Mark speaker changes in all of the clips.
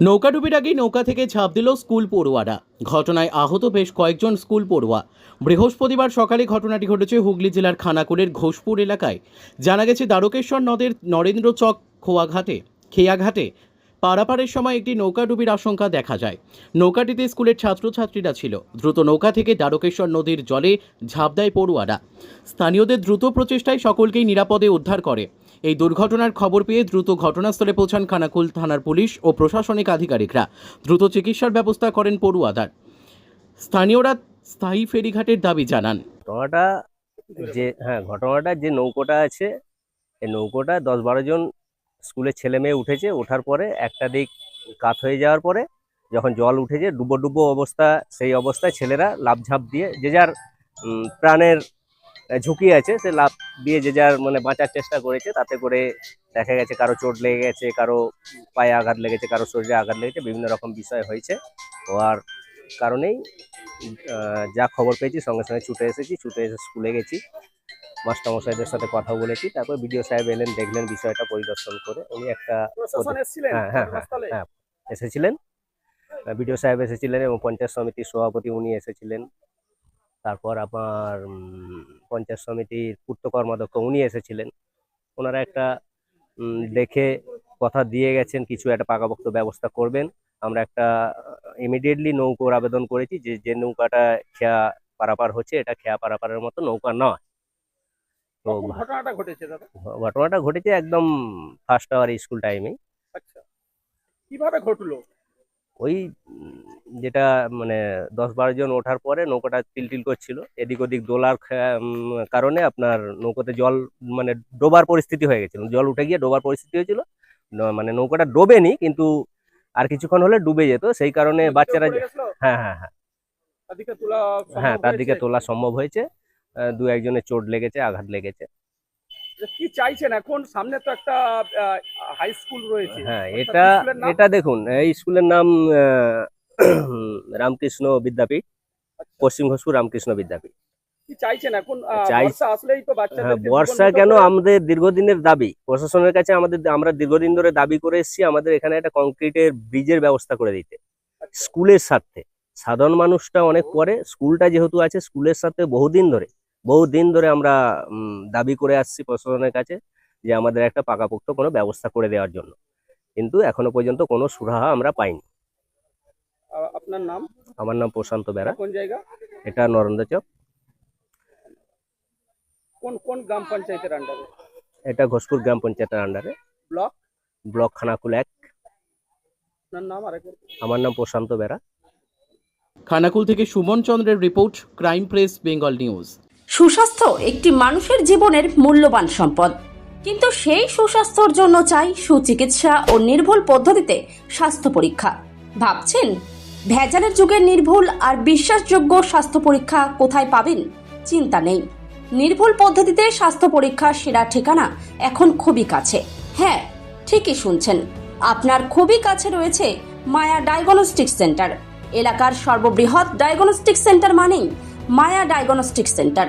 Speaker 1: নৌকাডুবির আগেই নৌকা থেকে ঝাঁপ দিল স্কুল পড়ুয়ারা। ঘটনায় আহত বেশ কয়েকজন স্কুল পড়ুয়া। বৃহস্পতিবার সকালে ঘটনাটি ঘটেছে হুগলি জেলার খানাকুলের ঘোষপুর এলাকায়। জানা গেছে, দ্বারকেশ্বর নদের নরেন্দ্র চক খোয়াঘাটে, খেয়াঘাটে পারাপারের সময় একটি নৌকাডুবির আশঙ্কা দেখা যায়। নৌকাটিতে স্কুলের ছাত্রছাত্রীরা ছিল। দ্রুত নৌকা থেকে দ্বারকেশ্বর নদীর জলে ঝাঁপ দেয় পড়ুয়ারা। স্থানীয়দের দ্রুত প্রচেষ্টায় সকলকেই নিরাপদে উদ্ধার করে। এই দুর্ঘটনার খবর পেয়ে দ্রুত ঘটনাস্থলে পৌঁছান খানাকুল থানার পুলিশ ও প্রশাসনিক আধিকারিকরা। দ্রুত চিকিৎসার ব্যবস্থা করেন পড়ুয়াদার স্থানীয়রা স্থায়ী ফেরিঘাটের দাবি জানান।
Speaker 2: ঘটনাটা যে হ্যাঁ ঘটনাটা যে নৌকোটা আছে, এই নৌকোটা দশ বারো জন স্কুলের ছেলে মেয়ে উঠেছে, ওঠার পরে একটা দিক কাত হয়ে যাওয়ার পরে যখন জল উঠেছে, ডুবো ডুবো অবস্থা, সেই অবস্থায় ছেলেরা লাভ ঝাঁপ দিয়ে যে যার প্রাণের ঝুঁকি আছে সে লাভ দিয়ে যে যার মানে বাঁচার চেষ্টা করেছে তাতে করে দেখা গেছে কারও চোট লেগে গেছে কারও পায়ে আঘাত লেগেছে কারও শরীরে আঘাত লেগেছে বিভিন্ন রকম বিষয় হয়েছে। হওয়ার কারণেই যা খবর পেয়েছি সঙ্গে সঙ্গে ছুটে এসেছি ছুটে এসে স্কুলে গেছি। মাস্টারমশাইদের সাথে কথা বলেছি তারপর বিডিও সাহেব এলেন দেখলেন বিষয়টা পরিদর্শন করে। উনি একটা হ্যাঁ, হ্যাঁ, হ্যাঁ। এসেছিলেন। বিডিও সাহেব এসেছিলেন এবং পঞ্চায়েত সমিতির সভাপতি উনি এসেছিলেন। তারপর আমার পঞ্চায়েত সমিতির পূর্ত কর্মাধ্যক্ষ উনি এসেছিলেন। ওনারা একটা দেখে কথা দিয়ে গেছেন কিছু একটা পাকাপোক্ত ব্যবস্থা করবেন। আমরা একটা ইমিডিয়েটলি নৌকোর আবেদন করেছি যে যে নৌকাটা খেয়া পারাপার হচ্ছে এটা খেয়া পারাপারের মতো নৌকা নয়। তো
Speaker 3: ঘটনাটা ঘটেছে দাদা?
Speaker 2: ঘটনাটা ঘটেছে একদম ফার্স্ট আওয়ার স্কুল টাইমে
Speaker 3: আচ্ছা। কীভাবে ঘটলো?
Speaker 2: ওই যেটা মানে দশ বারো জন ওঠার পরে নৌকাটা তিলটিল করছিল। এদিক ওদিক দোলার কারণে আপনার নৌকাতে জল মানে ডোবার পরিস্থিতি হয়ে গেছিল। জল উঠে গিয়ে ডোবার পরিস্থিতি হয়েছিল। মানে নৌকাটা ডোবেনি কিন্তু আর কিছুক্ষণ হলে ডুবে যেত। সেই কারণে বাচ্চারা হ্যাঁ হ্যাঁ হ্যাঁ। হ্যাঁ তার দিকে তোলা সম্ভব হয়েছে। দু একজনের চোট লেগেছে আঘাত লেগেছে।
Speaker 3: কি চাইছেন? এখন সামনে তো একটা হাই স্কুল রয়েছে।
Speaker 2: হ্যাঁ এটা এটা দেখুন এই স্কুলের নাম রামকৃষ্ণ বিদ্যাপীঠ পশ্চিম ঘোষপুর রামকৃষ্ণ বিদ্যাপীঠ।
Speaker 3: চাইছেন এখন? বর্ষা আসলেই তো
Speaker 2: হ্যাঁ বর্ষা কেন আমাদের দীর্ঘদিনের দাবি? প্রশাসনের কাছে আমাদের আমরা দীর্ঘদিন ধরে দাবি করে এসেছি আমাদের এখানে একটা কংক্রিটের ব্রিজের ব্যবস্থা করে দিতে। স্কুলের সাথে সাধারণ মানুষটা অনেক পরে স্কুলটা যেহেতু আছে স্কুলের সাথে বহুদিন ধরে। বহুদিন ধরে আমরা দাবি করে আসছি প্রশাসনের কাছে যে আমাদের একটা পাকাপোক্ত কোনো ব্যবস্থা করে দেওয়ার জন্য। কিন্তু এখনও পর্যন্ত কোনো সুরাহা আমরা পাইনি।
Speaker 3: আপনার নাম?
Speaker 2: আমার নাম প্রশান্ত বেড়া।
Speaker 3: কোন জায়গা?
Speaker 2: এটা নরেন্দ্র চক।
Speaker 3: কোন কোন গ্রাম পঞ্চায়েতের আন্ডারে
Speaker 2: এটা ঘোষপুর গ্রাম পঞ্চায়েতের আন্ডারে
Speaker 3: ব্লক?
Speaker 2: ব্লক খানাকুল এক।
Speaker 3: আপনার নাম আরেকবার
Speaker 2: আমার নাম প্রশান্ত বেড়া।
Speaker 1: খানাকুল থেকে সুমন চন্দ্রের report crime press Bengal news.
Speaker 4: সুস্বাস্থ্য একটি মানুষের জীবনের মূল্যবান সম্পদ। কিন্তু সেই সুস্বাস্থ্যর জন্য চাই সুচিকিৎসা ও নির্ভুল পদ্ধতিতে স্বাস্থ্য পরীক্ষা। ভাবছেন, ভেজালের যুগের নির্ভুল আর বিশ্বাসযোগ্য স্বাস্থ্য পরীক্ষা কোথায় পাবেন? চিন্তা নেই। নির্ভুল পদ্ধতিতে স্বাস্থ্য পরীক্ষার সেরা ঠিকানা এখন খুবই কাছে। হ্যাঁ ঠিকই শুনছেন। আপনার খুবই কাছে রয়েছে মায়া ডায়াগনস্টিক সেন্টার। এলাকার সর্ববৃহৎ ডায়াগনস্টিক সেন্টার মানেই মায়া diagnostic centre.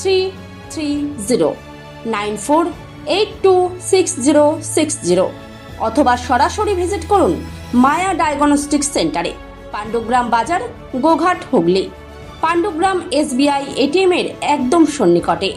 Speaker 4: three three zero nine four eight two six zero six zero অথবা সরাসরি ভিজিট করুন মায়া ডায়াগনস্টিক সেন্টারে পাণ্ডুগ্রাম বাজার, গোঘাট হুগলি। পাণ্ডুগ্রাম এসবিআই এটিএমের একদম সন্নিকটে।